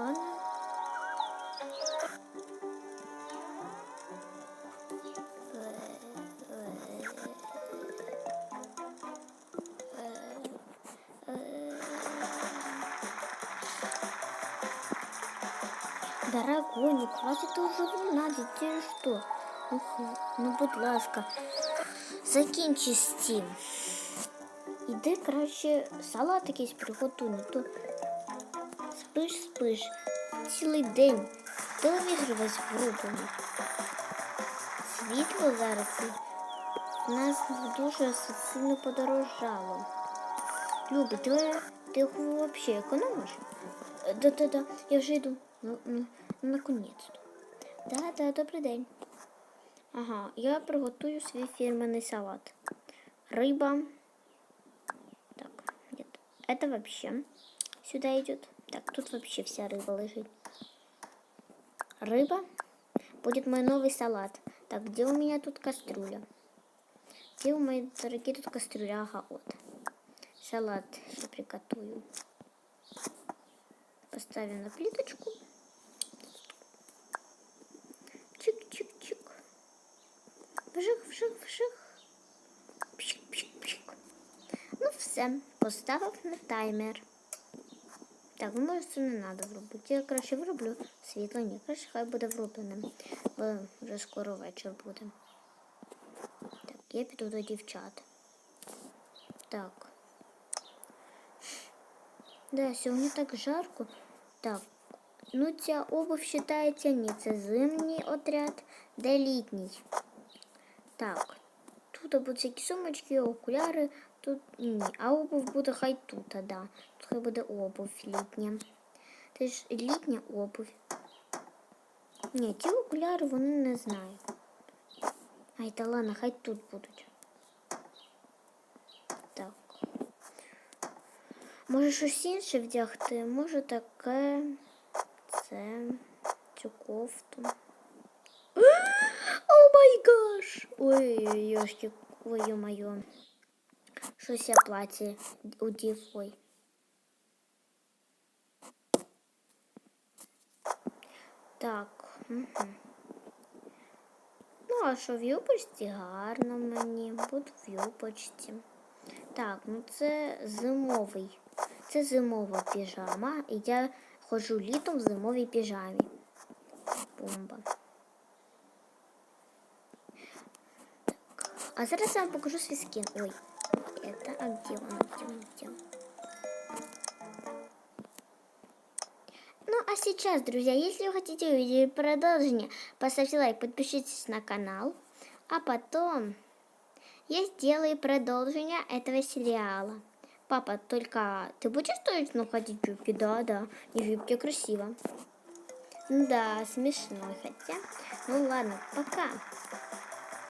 Ладно. Дорогой, хватит уже лунати, ти що? Ну, ну, будь ласка, закінчи з цим. Іди краще салат якийсь приготуй, то спиш, спиш. Цілий день. Телевізор весь врубаний. Світло зараз у нас дуже сильно подорожало. Люби, ти, ти взагалі економиш? Е, Да-да-да, я вже йду. Ну, ну, ну наконець. Да-да, добрий день. Ага, я приготую свій фірменний салат. Рыба. Так, нет. Это вообще сюда идет. Так, тут вообще вся рыба лежит. Рыба. Будет мой новый салат. Так, где у меня тут кастрюля? Где у моей дорогие тут кастрюля? Ага, вот. Салат я приготую. Поставим на плиточку. Чик-чик-чик. Вжих, вжих, вжих. Пшик, пшик, пшик. Ну все, поставив на таймер. Так, ну може це не треба вробити. Я краще вроблю світло, ні, краще хай буде вробленим, бо вже скоро вечір буде. Так, я піду до дівчат. Так. Да, сьогодні так жарко. Так. Ну, ця обувь вважається ні, це зимній отряд, де літній. Так. Тут будуть всякі сумочки, окуляри, тут ні. А обув буде хай тут, а да. Тут хай буде обув літня. Це ж літня обув. Ні, ті окуляри вони не знаю. Ай, та ладно, хай тут будуть. Так. Може щось інше вдягти, може таке. Це цю кофту. Май гаш! Ой, ёшки, ой, моё. Щось я платі удів, ой. Так. Угу. Ну, а що в юбочці гарно мені. Буду в юбочці. Так, ну це зимовий. Це зимова піжама. І я ходжу літом в зимовій піжамі. Бомба. А зараз я вам покажу свой скин. Ой, это, а где он, где он, где он? Ну, а сейчас, друзья, если вы хотите увидеть продолжение, поставьте лайк, подпишитесь на канал. А потом я сделаю продолжение этого сериала. Папа, только ты будешь точно ходить в юбке? Да, да, и юбке красиво. Да, смешно хотя. Ну ладно, пока.